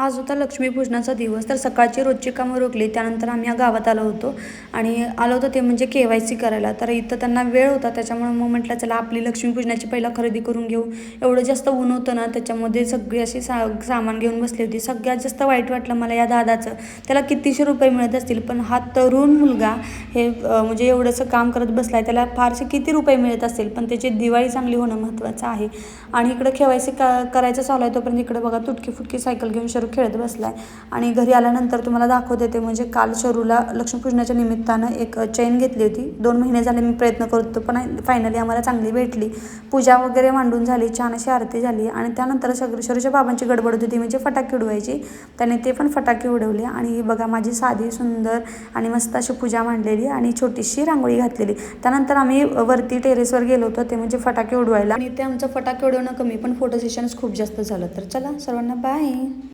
आज होता लक्ष्मीपूजनाचा दिवस. तर सकाळची रोजची कामं रोखली. त्यानंतर आम्ही या गावात आलो होतो. आणि आलो होतो ते म्हणजे के वाय सी करायला. तर इथं त्यांना वेळ होता. त्याच्यामुळे मग म्हटलं चला आपली लक्ष्मीपूजनाची पहिला खरेदी करून घेऊ. एवढं जास्त ऊन होतं ना त्याच्यामध्ये सगळी अशी सा सामान घेऊन बसली होती. सगळ्यात जास्त वाईट वाटलं मला या दादाचं. त्याला कितीशे रुपये मिळत असतील पण हा तरुण मुलगा हे म्हणजे एवढंसं काम करत बसला आहे त्याला फारसे किती रुपये मिळत असतील पण त्याची दिवाळी चांगली होणं महत्त्वाचं आहे. आणि इकडं के वाय सी का करायचं चालू आहे तोपर्यंत इकडं बघा तुटकी फुटकी सायकल घेऊन शरू खेळत बसलाय. आणि घरी आल्यानंतर तुम्हाला दाखवते ते म्हणजे काल शरूला लक्ष्मीपूजनाच्या निमित्तानं एक चेन घेतली होती. दोन महिने झाले मी प्रयत्न करतो पण फायनली आम्हाला चांगली भेटली. पूजा वगैरे मांडून झाली छान अशी आरती झाली आणि त्यानंतर शरू शरूच्या बाबांची गडबड होती म्हणजे फटाके उडवायची. त्याने ते पण फटाके उडवले आणि बघा माझी साधी सुंदर आणि मस्त अशी पूजा मांडलेली आणि छोटीशी रांगोळी घातलेली. त्यानंतर आम्ही वरती टेरेसवर गेलो होतो ते म्हणजे फटाके उडवायला. आणि ते आमचं फटाके उडवणं कमी पण फोटो सेशन्स खूप जास्त झालं. तर चला सर्वांना बाय